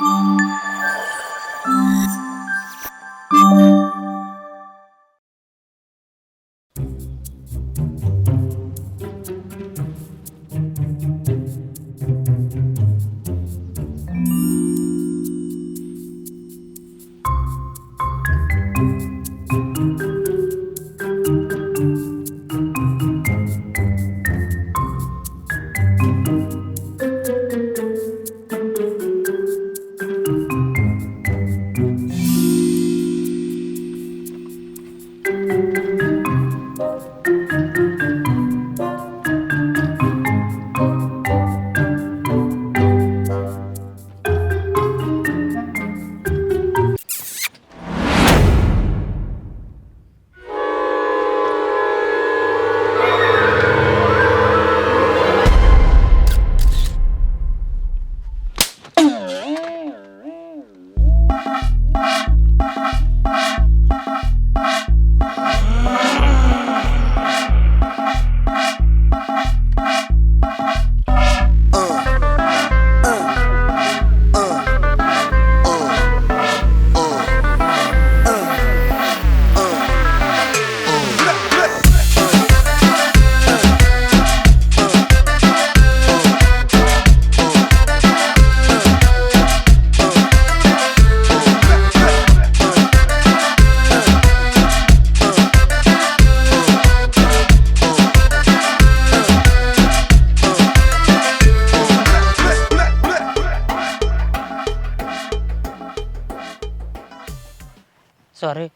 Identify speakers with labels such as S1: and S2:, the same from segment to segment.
S1: Música ಸಾರಿ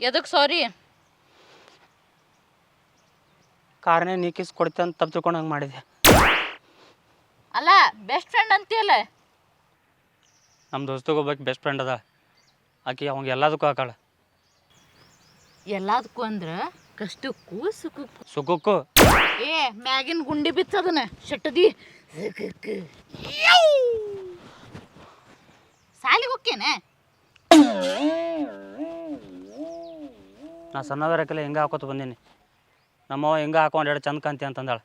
S2: ಎದಕ್ಕೆ ಸಾರಿ
S1: ಕಾರ್ನೇ ನೀಕಿಸ್ ಕೊಡ್ತೆ ಅಂತ ತಪ್ಪು ತಿಳ್ಕೊಂಡು ಹಂಗೆ ಮಾಡಿದೆ
S2: ಅಲ್ಲ ಬೆಸ್ಟ್ ಫ್ರೆಂಡ್ ಅಂತೀಯಲ್ಲ?
S1: ನಮ್ಮ ದೋಸ್ತಗೆ ಒಬ್ಬಾಕಿ ಬೆಸ್ಟ್ ಫ್ರೆಂಡ್ ಅದ. ಆಕಿ ಅವಂಗೆ ಎಲ್ಲದಕ್ಕೂ ಹಾಕಾಳ
S2: ಎಲ್ಲದಕ್ಕೂ ಅಂದ್ರೆ ಕಷ್ಟಕ್ಕೂ ಸುಖಕ್ಕೂ.
S1: ಸುಖಕ್ಕೂ?
S2: ಏ ಮ್ಯಾಗಿನ ಗುಂಡಿ ಬಿತ್ತದನ? ಶಟ್ಟದಿ? ಸಾಲಿಗೆ ಹೋಕ್ಕೇನೆ
S1: ನಾ ಸಣ್ಣವರಕ್ಕೆಲ್ಲ ಹೆಂಗ ಹಾಕೋತ ಬಂದೀನಿ. ನಮ್ಮವ್ವ ಹೆಂಗ ಹಾಕೊಂಡು ಎರಡು ಚಂದ ಕಾಂತಿ ಅಂತಂದಾಳ.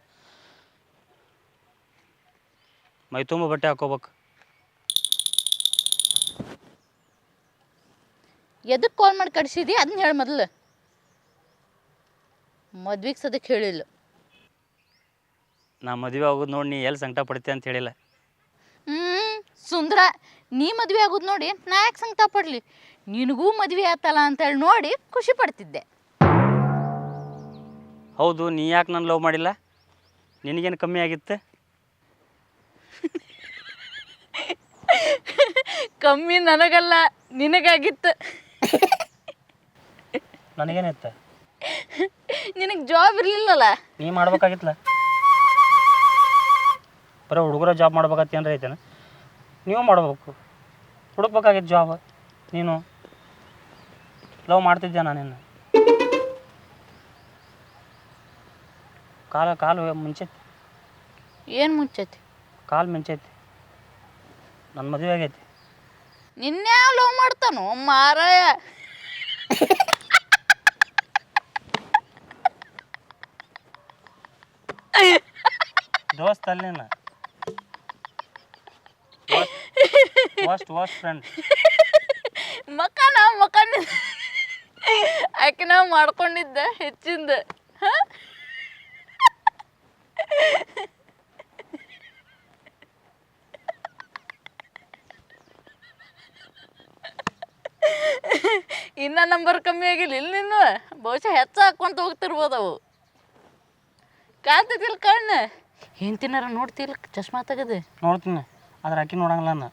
S1: ಮೈ ತುಂಬ ಬಟ್ಟೆ ಹಾಕೋಬೇಕು.
S2: ಎದಕ್ಕೆ ಕಾಲ್ ಮಾಡಿ ಕಡಿಸಿದಿ ಅದನ್ನ ಹೇಳಿ ಮೊದಲು. ಮದ್ವಿಗೆ ಸದಕ್ಕೆ ಹೇಳಿಲ್ಲ.
S1: ನಾ ಮದುವೆ ಆಗೋದು ನೋಡಿ ನೀ ಎಲ್ಲಿ ಸಂಕಟ ಪಡ್ತೀಯ ಅಂತ ಹೇಳಿಲ್ಲ.
S2: ಹ್ಞೂ ಸುಂದ್ರ. ನೀ ಮದುವೆ ಆಗೋದು ನೋಡಿ ನಾ ಯಾಕೆ ಸಂಗತ ಪಡ್ಲಿ ನಿನಗೂ ಮದುವೆ ಆತಲ್ಲ ಅಂತೇಳಿ ನೋಡಿ ಖುಷಿ ಪಡ್ತಿದ್ದೆ.
S1: ಹೌದು ನೀ ಯಾಕೆ ನಾನು ಲವ್ ಮಾಡಿಲ್ಲ? ನಿನಗೇನು ಕಮ್ಮಿ ಆಗಿತ್ತು?
S2: ಕಮ್ಮಿ ನನಗಲ್ಲ ನಿನಗಾಗಿತ್ತು.
S1: ನನಗೇನಿತ್ತು?
S2: ನಿನಗೆ ಜಾಬ್ ಇರಲಿಲ್ಲಲ್ಲ?
S1: ನೀ ಮಾಡ್ಬೇಕಾಗಿತ್ತಲ್ಲ? ಬರೋ ಹುಡುಗರ ಜಾಬ್ ಮಾಡ್ಬೇಕಂತ ಏನಾರ ಐತೇನ? ನೀವು ಮಾಡಬೇಕು. ಹುಡುಕ್ಬೇಕಾಗಿತ್ತು ಜಾಬ್ ನೀನು. ಲವ್ ಮಾಡ್ತಿದ್ದೆ ನಾನು ನಿನ್ನ? ಕಾಲು ಕಾಲು ಮುಂಚೈತಿ.
S2: ಏನು ಮುಚ್ಚೈತಿ
S1: ಕಾಲು ಮುಂಚೈತಿ. ನನ್ನ ಮದುವೆ ಆಗೈತಿ.
S2: ನಿನ್ನೆ ಲವ್ ಮಾಡ್ತಾನು? ಮಾರಾಯ.
S1: ದೋಸ್ತ ಅಲ್ಲೇನ ವಾಸ್ಟ್ ವಾಸ್ಟ್ ಫ್ರೆಂಡ್
S2: ಮಕ್ಕನ ಮಕ್ಕನ ಆಕೆ ನಾವು ಮಾಡ್ಕೊಂಡಿದ್ದ ಹೆಚ್ಚಿಂದ. ಇನ್ನ ನಂಬರ್ ಕಮ್ಮಿ ಆಗಿಲ್ಲ. ಇಲ್ಲಿ ನಿನ್ನ ಬಹುಶಃ ಹೆಚ್ಚ ಹಾಕೊಂತ ಹೋಗ್ತಿರ್ಬೋದು ಅವು. ಕಾಣ್ತೈತಿಲ್ಲ ಕಣ್ಣು? ಹೆಂತಿನಾರ ನೋಡ್ತಿಲ್ಲ ಚಶ್ಮಾ ತೆಗದು?
S1: ನೋಡ್ತೀನಿ. ಆದ್ರೆ ಆಕಿ ನೋಡಂಗಿಲ್ಲ ನಾನು.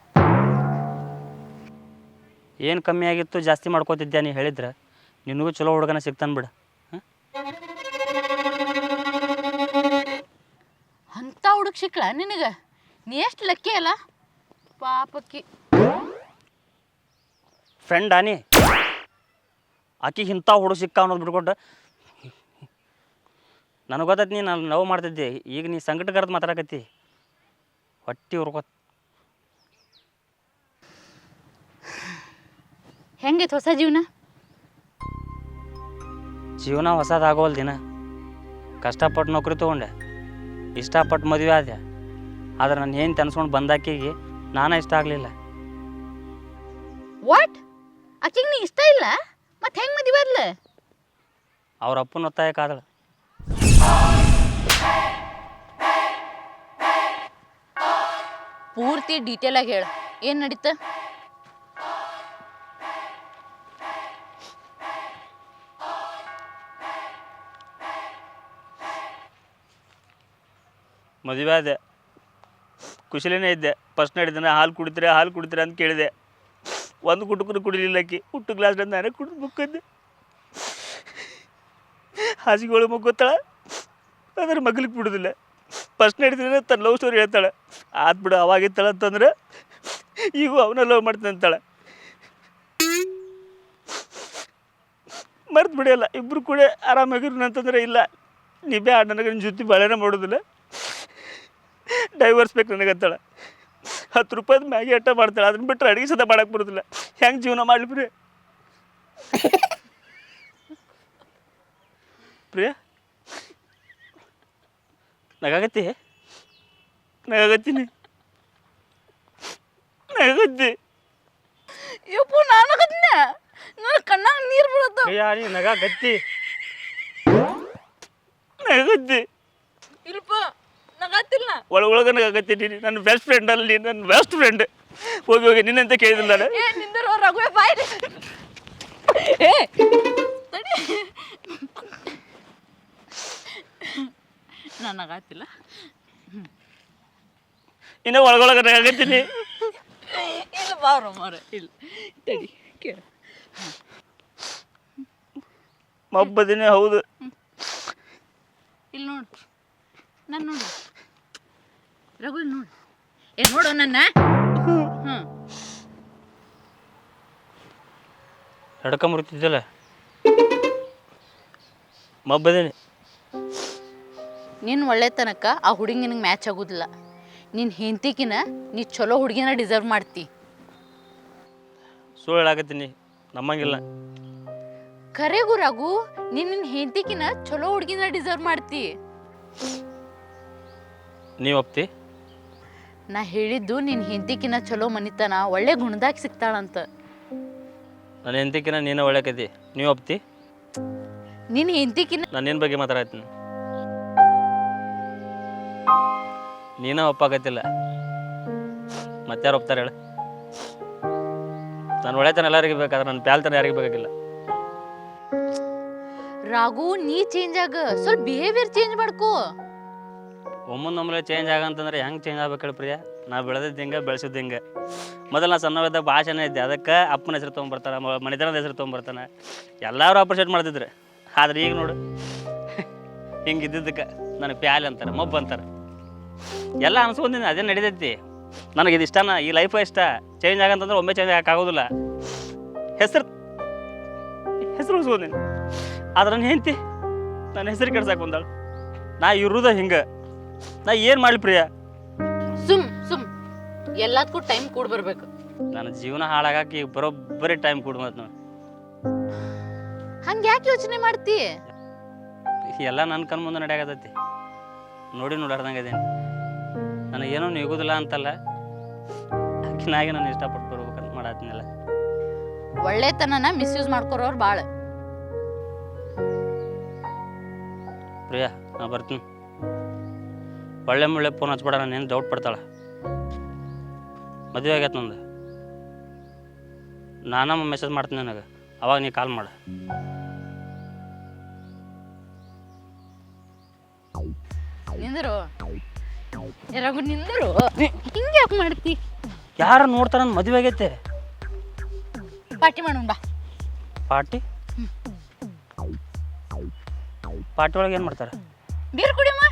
S1: ಏನು ಕಮ್ಮಿ ಆಗಿತ್ತು ಜಾಸ್ತಿ ಮಾಡ್ಕೋತಿದ್ದೆ ನೀ ಹೇಳಿದ್ರೆ? ನಿನಗೂ ಚಲೋ ಹುಡುಗನ ಸಿಗ್ತಾನೆ ಬಿಡು. ಹಾಂ
S2: ಅಂಥ ಹುಡುಗ ಸಿಕ್ಕಳ ನಿನಗೆ? ನೀ ಎಷ್ಟು ಲಕ್ಕಿ ಅಲ್ಲ? ಪಾಪಕ್ಕಿ.
S1: ಫ್ರೆಂಡ್ ಆನಿ? ಆಕಿಗೆ ಇಂಥ ಹುಡುಗ ಸಿಕ್ಕ ಅನ್ನೋದು ಬಿಟ್ಕೊಟ್ಟು. ನನಗೆ ಗೊತ್ತೈತಿ ನೀ ನಾನು ಲವ್ ಮಾಡ್ತಿದ್ದೆ ಈಗ ನೀ ಸಂಕಟಕರದ ಮಾತಾಡಕತ್ತಿ. ಹೊಟ್ಟಿ ಉರ್ಕೋತ್.
S2: ಹೆಂಗೈತೆ ಹೊಸ ಜೀವನ?
S1: ಜೀವನ ಹೊಸದಾಗೋಲ್ ದಿನ. ಕಷ್ಟಪಟ್ಟು ನೌಕರಿ ತೊಗೊಂಡೆ. ಇಷ್ಟಪಟ್ಟು ಮದುವೆ ಆದೆ. ಆದ್ರೆ ನಾನು ಏನು ತನ್ಸ್ಕೊಂಡು ಬಂದಾಕಿಗೆ ನಾನೇ ಇಷ್ಟ ಆಗಲಿಲ್ಲ.
S2: ವಾಟ್ ಆಕಿಗೆ ನೀ ಇಷ್ಟ ಇಲ್ಲ? ಮತ್ತೆ ಹೆಂಗೆ ಮದುವೆ ಆದ್ಲ?
S1: ಅವ್ರ ಅಪ್ಪನ ಒತ್ತಾಯಕ್ಕಾದಳ
S2: ಪೂರ್ತಿ ಡೀಟೇಲ್ ಆಗಿ ಹೇಳ. ಏನು ನಡೀತ?
S1: ಮದುವೆ ಆದೆ. ಖುಷಿಲೇ ಇದ್ದೆ. ಫಸ್ಟ್ ನಡೀತಾನೆ ಹಾಲು ಕುಡಿತೀರಾ ಹಾಲು ಕುಡಿತೀರಾ ಅಂತ ಕೇಳಿದೆ. ಒಂದು ಕುಟುಕರು ಕುಡಿಲಿಲ್ಲ ಅಕ್ಕಿ ಹುಟ್ಟು ಗ್ಲಾಸ್ ನಾನೇ ಕುಡಿದು ಹಾಸಿಗೆ ಹಾಸಿಗೆಗಳು ಮುಗ್ಗೋತಾಳ ಅದ್ರ ಮಗ್ಲಿಗೆ ಬಿಡೋದಿಲ್ಲ. ಫಸ್ಟ್ ನಡೀತಿದ್ರೆ ತನ್ನ ಲವ್ ಸ್ಟೋರಿ ಹೇಳ್ತಾಳೆ. ಆತ್ ಬಿಡು ಅವಾಗಿತ್ತಾಳೆ ಅಂತಂದ್ರೆ, ಈಗ ಅವನ ಲವ್ ಮಾಡ್ತಾನೆ ಅಂತಾಳೆ. ಮರ್ತು ಬಿಡಿಯಲ್ಲ ಇಬ್ಬರು ಕೂಡ ಆರಾಮಾಗಿರು ಅಂತಂದ್ರೆ ಇಲ್ಲ. ನೀ ಆಡ, ನನಗೆ ನಿನ್ನ ಜೊತೆ ಬಳೆನೇ ಮಾಡೋದಿಲ್ಲ. ಡೈವರ್ಸ್ ಬೇಕು ಅಂತಾಳೆ. ಹತ್ತು ರೂಪಾಯ್ದು ಮ್ಯಾಗಿ ಅಟ್ಟ ಮಾಡ್ತಾಳೆ. ಅದನ್ನ ಬಿಟ್ಟರೆ ಅಡುಗೆ ಸದ ಮಾಡಕ್ಕೆ ಬರೋದಿಲ್ಲ. ಹೆಂಗೆ ಜೀವನ ಮಾಡಲಿ ಪ್ರಿಯ? ಪ್ರಿಯ? ನಗಾಗತ್ತಿ? ನಗಾಗತ್ತೀನಿ. ನಗಾಗತ್ತಿ.
S2: ಯಪ್ಪು ನಾನು ಕದ್ನ ನನ್ನ ಕಣ್ಣಾಗ ನೀರು ಬೀಳತ್ತ?
S1: ಯಾರಿ ನಗಾಗತ್ತಿ? ನಗಾಗತ್ತಿ.
S2: ನಗತ್ತಿಲ್ಲ
S1: ಒಳಗನ ಆಗತ್ತೀನಿ ನನ್ನ ಬೆಸ್ಟ್ ಫ್ರೆಂಡ್ ಅಲ್ಲಿ ನನ್ನ ಬೆಸ್ಟ್ ಫ್ರೆಂಡ್ ಹೋಗಿ ಹೋಗಿ ನಿನ್ನಂತ ಕೇಳಿದಿಲ್ಲ ನಾನು.
S2: ಏ ನಿಂದರು ರಘುವೆ ಬಾಯ್. ಏ. ತಡಿ ನಾನು ನಗಾತಿಲ್ಲ
S1: ಇನ್ನೂ ಒಳಗೊಳಗೆ ನಗಾಗತ್ತೀನಿ
S2: ಇಲ್ಲ ಬಾರೋ ಮಾರ ಇಲ್ಲ. ತಡಿ ಕೇಳ.
S1: ಮಬ್ಬದಿನೇ ಹೌದು.
S2: ಇಲ್ಲಿ ನೋಡು. ನಾನು ನೋಡು. ರಘು ನೋಡು. ಏ ನೋಡು ನನ್ನ. ಹ್ಞೂ
S1: ನಡ್ಕೊಂಬರ್ತಿದ್ದಲ್ಲ? ಮಬ್ಬದೇನೆ
S2: ನಿನ್ನ ಒಳ್ಳೆತನಕ ಆ ಹುಡುಗಿ ನಿನಗೆ ಮ್ಯಾಚ್ ಆಗೋದಿಲ್ಲ. ನಿನ್ನ ಹೆಂಡತಿಕಿನ ನೀ ಚಲೋ ಹುಡುಗಿನ ಡಿಸರ್ವ್ ಮಾಡ್ತಿ.
S1: ಸುಳ್ಳು ಹೇಳಾಕತ್ತೀನಿ. ನಮ್ಮಂಗಿಲ್ಲ.
S2: ಕರೆಗೂ ರಘು ನೀನ್ ನಿನ್ನ ಹೆಂಡತಿಕಿನ ಚಲೋ ಹುಡುಗಿನ ಡಿಸರ್ವ್ ಮಾಡ್ತಿ.
S1: ನೀವು ಒಪ್ತಿ?
S2: ನಾ ಹೇಳಿದ್ದು ನಿನ್ನ ಹೆಂಡತಿಕಿನ ಚಲೋ ಮನಿತನ ಒಳ್ಳೆ ಗುಣದಾಗ ಸಿಗ್ತಾಳಂತ.
S1: ನನ್ನ ಹೆಂಡತಿಕಿನ ನೀನು ಒಳ್ಳೆಕತಿ ನೀವು ಒಪ್ತಿ?
S2: ನಿನ್ನ ಹೆಂಡತಿಕಿನ
S1: ನಾನು ನಿನ್ನ ಬಗ್ಗೆ ಮಾತಾಡತ್ತೀನಿ. ನೀನ ಒಪ್ಪಾಕತ್ತಿಲ್ಲ. ಮತ್ತಾರು ಒಪ್ತಾರೆ ಹೇಳು. ನಾನು ಒಳ್ಳೆತನ ಎಲ್ಲರಿಗೂ ಬೇಕಾದ್ರೆ ನನ್ನ ಪ್ಯಾಲ್ತನ ಯಾರಿಗೆ ಬೇಕಾಗಿಲ್ಲ.
S2: ರಾಘು ನೀ ಚೇಂಜ್ ಆಗ. ಸ್ವಲ್ಪ ಬಿಹೇವಿಯರ್ ಚೇಂಜ್ ಮಾಡ್ಕೋ.
S1: ಒಮ್ಮೊಂದು ಒಮ್ಮೆ ಚೇಂಜ್ ಆಗಂತಂದ್ರೆ ಹೆಂಗೆ ಚೇಂಜ್ ಆಗ್ಬೇಕು ಹೇಳಿ ಪ್ರಿಯ? ನಾ ಬೆಳೆದಿದ್ದು ಹಿಂಗೆ, ಬೆಳೆಸಿದ್ದು ಹಿಂಗೆ? ಮೊದಲು ನಾ ಸಣ್ಣವಿದ್ದಾಗ ಭಾಷೆನೇ ಇದ್ದೆ. ಅದಕ್ಕೆ ಅಪ್ಪನ ಹೆಸರು ತೊಗೊಂಬರ್ತಾನೆ ಮನೆತನದ ಹೆಸರು ತೊಗೊಂಬರ್ತಾನೆ. ಎಲ್ಲರೂ ಅಪ್ರಿಷಿಯೇಟ್ ಮಾಡ್ತಿದ್ರು. ಆದ್ರೆ ಈಗ ನೋಡು, ಹಿಂಗೆ ಇದ್ದಿದ್ದಕ್ಕೆ ನನಗೆ ಪ್ಯಾಲ್ ಅಂತಾರೆ, ಮಬ್ಬು ಅಂತಾರೆ. ಎಲ್ಲ ಅನ್ಸ್ಕೊಂಡಿನಿ ಅದೇ ನಡೀತೈತಿ. ನನಗೆ ಇದು ಇಷ್ಟನ? ಈ ಲೈಫ್ ಇಷ್ಟ? ಚೇಂಜ್ ಆಗಂತಂದ್ರೆ ಒಮ್ಮೆ ಚೇಂಜ್ ಆಗೋದಿಲ್ಲ. ಹೆಸರು ಹೆಸರು ಉಳಿಸ್ಕೊಂಡಿನಿ ಆದ್ರೆ ನನ್ನ ಹೆಂಡತಿ, ನನ್ನ ಹೆಸರು ಕೆಡ್ಸಕ್ಕೆ ಬಂದಾಳು. ನಾ ಇರುದ ಹಿಂಗೆ. ನಾ ಏನು ಮಾಡಲಿ ಪ್ರಿಯ?
S2: ಸುಮ್ ಸುಮ್. ಎಲ್ಲದಕ್ಕೂ ಟೈಮ್ ಕೂಡ ಬರ್ಬೇಕು.
S1: ನನ್ನ ಜೀವನ ಹಾಳಾಗಕ್ಕೆ ಈಗ ಬರೋಬ್ಬರಿ ಟೈಮ್ ಕೂಡ ಮತ್ತೆ
S2: ಹಂಗೆ ಯಾಕೆ ಯೋಚನೆ ಮಾಡ್ತಿ?
S1: ಎಲ್ಲ ನನ್ನ ಕಣ್ ಮುಂದೆ ನಡೆಯಾಗತೈತಿ. ನೋಡಿ ನೋಡಾರ್ದಂಗೆ ಅದೇನು ಏನೋ ನೀಗುದಿಲ್ಲ ಅಂತಲ್ಲ. ಅಕ್ಕಿನಾಗೆ ನಾನು ಇಷ್ಟಪಟ್ಟು ಬರ್ಬೇಕಂತ ಮಾಡತ್ತೀನಲ್ಲ
S2: ಒಳ್ಳೆತನನ ಮಿಸ್ಯೂಸ್ ಮಾಡ್ಕೊರೋರು ಭಾಳ
S1: ಪ್ರಿಯಾ ನಾ ಬರ್ತೀನಿ. ಒಳ್ಳೆ ಮುಳ್ಳೆ ಫೋನ್ ಹಚ್ಬೇಡ ನಾನು ಏನು ಡೌಟ್ ಪಡ್ತಾಳೆ? ಮದುವೆ ಆಗೈತೆ ನಂದು. ನಾನಮ್ಮ ಮೆಸೇಜ್ ಮಾಡ್ತೀನಿ ನನಗೆ. ಅವಾಗ ನೀ ಕಾಲ್ ಮಾಡು.
S2: ನಿಂದರು? ರಘು ನಿಂದರು? ಹಿಂಗೆ ಯಾಕೆ ಮಾಡ್ತಿ?
S1: ಯಾರು ನೋಡ್ತಾರ ನನ್ನ ಮದುವೆ ಆಗೈತೆ?
S2: ಪಾರ್ಟಿ ಮಾಡೋಣ ಬಾ.
S1: ಪಾರ್ಟಿ? ಪಾರ್ಟಿ ಒಳಗೆ ಏನು ಮಾಡ್ತಾರೆ?
S2: ಬೀರ್ ಕುಡಿಯಮ್ಮ.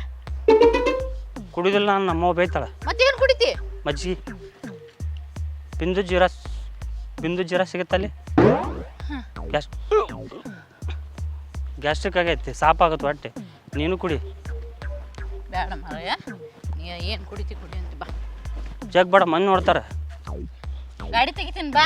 S1: ಕುಡಿದಿಲ್ಲ ನಾನು ನಮ್ಮವ್ವ ಬೈತಾಳೆ.
S2: ಏನು ಕುಡಿತಿ?
S1: ಮಜ್ಜಿಗೆ ಬಿಂದು ಜೀರಾ ಬಿಂದು ಜೀರಾ ಸಿಗುತ್ತಲ್ಲಿ ಗ್ಯಾಸ್ ಗ್ಯಾಸ್ಟ್ರಿಕ್ ಆಗೈತಿ ಸಾಪ್ ಸಾಪಾಗತ್ತೆ ಹೊಟ್ಟೆ. ನೀನು ಕುಡಿ.
S2: ಬೇಡ ಮಾರಯ್ಯ ನೀ ಏನು ಕುಡಿತಿ ಕುಡಿ ಅಂತ ಬಾ.
S1: ಜಗ್ ಬೇಡ ಮಣ್ಣು ನೋಡ್ತಾರೆ.
S2: ಗಾಡಿ ತೆಗಿತೀನಿ ಬಾ.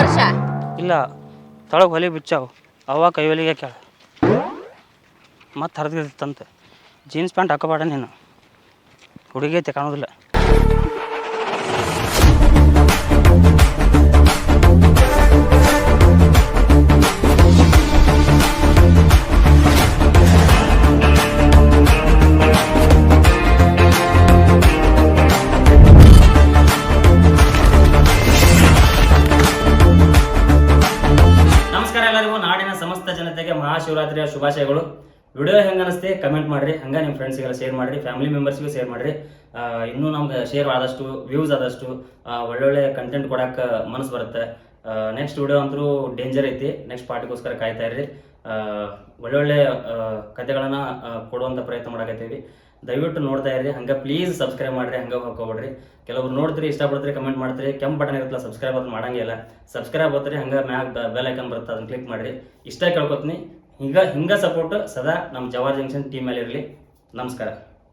S2: ವರ್ಷ?
S1: ಇಲ್ಲ, ತಳಗೆ ಹೊಲಿ ಬಿಚ್ಚಾವು. ಅವ ಕೈ ಹೊಲಿಗೆ ಕೇಳ. ಮತ್ತೆ ಹರಿದಿರ್ತಂತೆ ಜೀನ್ಸ್ ಪ್ಯಾಂಟ್ ಹಾಕೋಬೇಡ ನೀನು. ಹುಡುಗಿ ಕಾಣೋದಿಲ್ಲ. ಮಹಾಶಿವರಾತ್ರಿಯ ಶುಭಾಶಯಗಳು. ವಿಡಿಯೋ ಹೆಂಗೆ ಅನಿಸ್ತೆ ಕಮೆಂಟ್ ಮಾಡಿರಿ, ಹಂಗೆ ನಿಮ್ಮ ಫ್ರೆಂಡ್ಸ್ಗೆಲ್ಲ ಶೇರ್ ಮಾಡಿರಿ, ಫ್ಯಾಮಿಲಿ ಮೆಂಬರ್ಸ್ಗೂ ಶೇರ್ ಮಾಡಿರಿ. ಇನ್ನೂ ನಮ್ಗೆ ಶೇರ್ ಆದಷ್ಟು, ವ್ಯೂಸ್ ಆದಷ್ಟು ಒಳ್ಳೊಳ್ಳೆ ಕಂಟೆಂಟ್ ಕೊಡೋಕೆ ಮನಸ್ಸು ಬರುತ್ತೆ. ನೆಕ್ಸ್ಟ್ ವಿಡಿಯೋ ಅಂತೂ ಡೇಂಜರ್ ಐತಿ. ನೆಕ್ಸ್ಟ್ ಪಾರ್ಟಿಗೋಸ್ಕರ ಕಾಯ್ತಾ ಇರ್ರಿ. ಒಳ್ಳೊಳ್ಳೆ ಕತೆಗಳನ್ನ ಕೊಡುವಂಥ ಪ್ರಯತ್ನ ಮಾಡಕತ್ತೀವಿ. ದಯವಿಟ್ಟು ನೋಡ್ತಾ ಇರ್ರಿ. ಹಂಗೆ ಪ್ಲೀಸ್ ಸಬ್ಸ್ಕ್ರೈಬ್ ಮಾಡಿರಿ, ಹಂಗೆ ಹೋಗ್ಕೊಬೇಡ್ರಿ. ಕೆಲವರು ನೋಡ್ತೀರಿ, ಇಷ್ಟಪಡ್ತೀರಿ ಕಮೆಂಟ್ ಮಾಡ್ತೀರಿ. ಕೆಂಪು ಬಟನ್ ಇರುತ್ತಲ್ಲ ಸಬ್ಸ್ಕ್ರೈಬ್ ಅದು ಮಾಡಂಗಿಲ್ಲ. ಸಬ್ಸ್ಕ್ರೈಬ್ ಆಗ್ತೀರಿ ಹಂಗೆ ಮ್ಯಾಗ ಬೆಲ್ ಐಕನ್ ಬರುತ್ತೆ, ಅದನ್ನ ಕ್ಲಿಕ್ ಮಾಡಿರಿ. ಇಷ್ಟ ಕೇಳ್ಕೊತೀನಿ. ಹಿಂಗೆ ಹಿಂಗ ಸಪೋರ್ಟ್ ಸದಾ ನಮ್ಮ ಜವಾರ್ ಜಂಕ್ಷನ್ ಟೀಮ್ ಮೇಲೆ ಇರಲಿ. ನಮಸ್ಕಾರ.